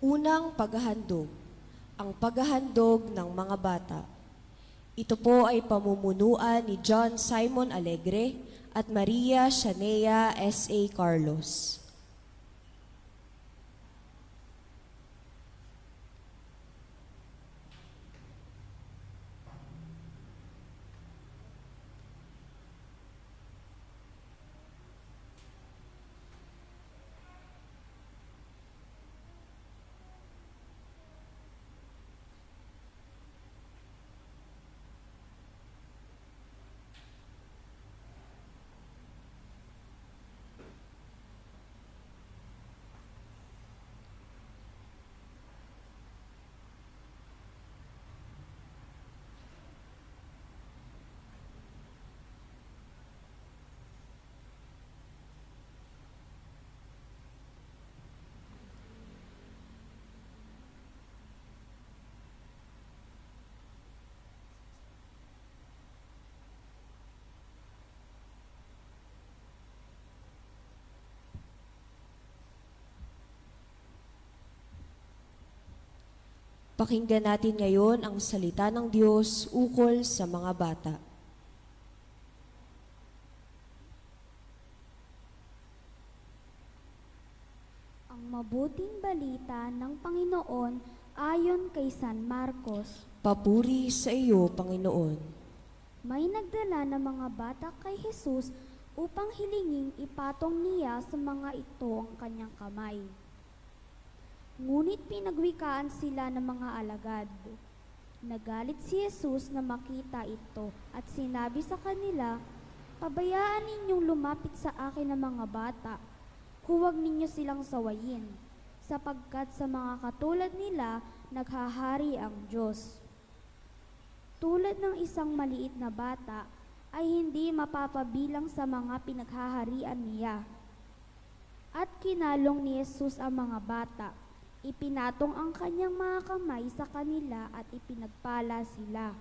Unang paghahandog, ang paghahandog ng mga bata. Ito po ay pamumunuan ni John Simon Alegre at Maria Shanea S.A. Carlos. Pakinggan natin ngayon ang salita ng Diyos ukol sa mga bata. Ang mabuting balita ng Panginoon ayon kay San Marcos. Papuri sa iyo, Panginoon. May nagdala ng mga bata kay Jesus upang hilinging ipatong niya sa mga ito ang kanyang kamay. Ngunit pinagwikaan sila ng mga alagad. Nagalit si Jesus na makita ito at sinabi sa kanila, Pabayaan ninyong lumapit sa akin ng mga bata. Huwag ninyo silang sawayin, sapagkat sa mga katulad nila naghahari ang Diyos. Tulad ng isang maliit na bata, ay hindi mapapabilang sa mga pinaghaharian niya. At kinalong ni Jesus ang mga bata. Ipinatong ang kanyang mga kamay sa kanila at ipinagpala sila.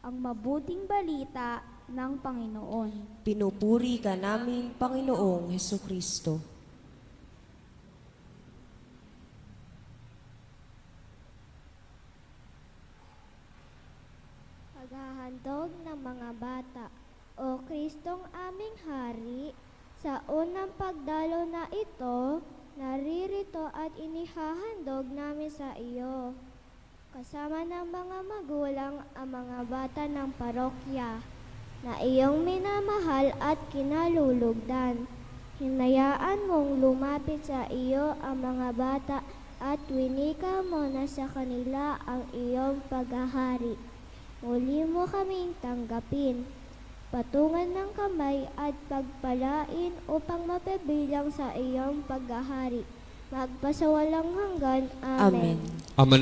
Ang mabuting balita ng Panginoon. Pinupuri ka namin, Panginoong Heso Kristo. Paghahandog ng mga bata. O Kristong aming Hari, sa unang pagdalo na ito, naririto at inihahandog namin sa iyo. Kasama ng mga magulang ang mga bata ng parokya na iyong minamahal at kinalulugdan. Hinayaan mong lumapit sa iyo ang mga bata at winika mo na sa kanila ang iyong paghahari. Muli mo kaming tanggapin, patungan ng kamay at pagpalain upang mapabilang sa iyong paghahari. Magpasawalang hanggan. Amen. Amen. Ama